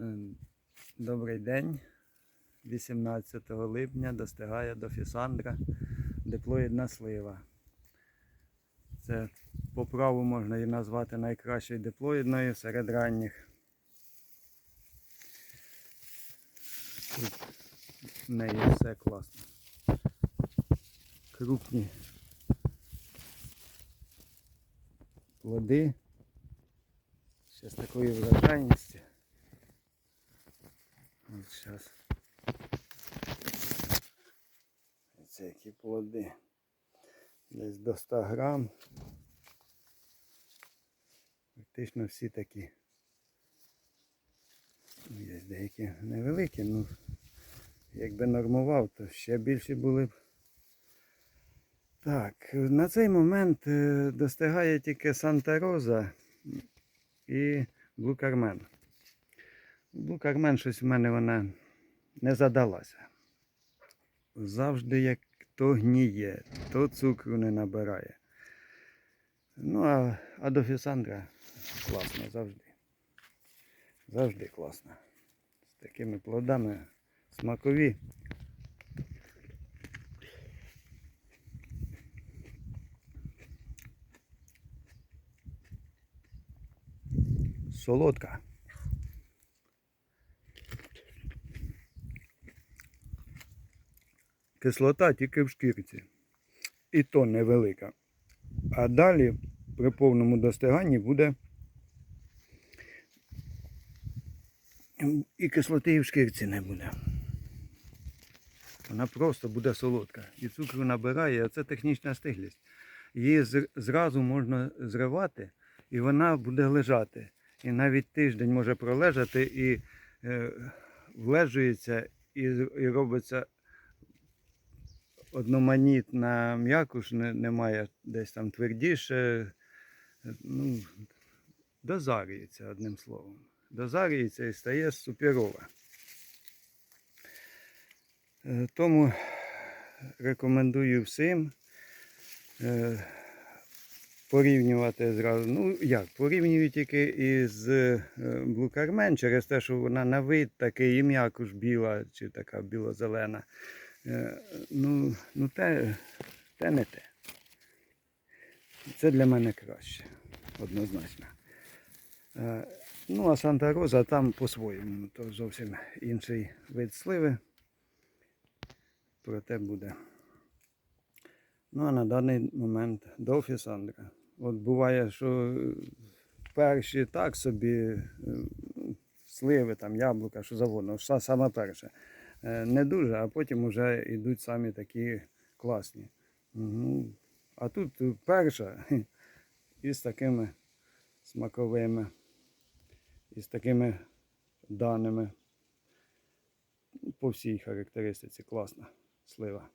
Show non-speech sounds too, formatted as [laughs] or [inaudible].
Е, Добрий день. 18 липня достигає до Фісандра диплоїдна слива. Це по праву можна її назвати найкращою диплоїдною серед ранніх. Тут в неї все класно. Крупні плоди. Ще з такою врожайністю. Зараз. Це які плоди. Десь до 100 грам. Фактично всі такі. Ну, Є деякі невеликі, ну якби нормував, то ще більші були б. Так, на цей момент е, достигає тільки Санта Роза і Блу Блу Кармен щось в мене вона не задалася. Завжди як то гніє, то цукру не набирає. Ну, а, а до Фісандра класно завжди. Завжди класно. З такими плодами смакові. Солодка. Кислота тільки в шкірці. І то невелика. А далі при повному достиганні буде і кислоти і в шкірці не буде. Вона просто буде солодка. І цукру набирає, а це технічна стиглість. Її зразу можна зривати, і вона буде лежати. І навіть тиждень може пролежати і е, влежується, і, і робиться одноманітна м'якуш, немає десь там твердіше. Ну, дозарюється одним словом. Дозарюється і стає суперова. Е, Тому рекомендую всім е, порівнювати зразу. Ну як, порівнюю тільки із е, Carmen через те, що вона на вид такий і м'якуш біла чи така біло-зелена. Е, Ну, ну те, те не те. Це для мене краще, однозначно. Е, Ну, а Санта Роза там по-своєму, то зовсім інший вид сливи. Проте буде. Ну, а на даний момент до Фісандра. От буває, що перші так собі е, ну, сливи, там, яблука, що завгодно, саме перше. Е, Не дуже, а потім вже йдуть самі такі класні. Ну, а тут перша [laughs] із такими смаковими, із такими даними. По всій характеристиці класна слива.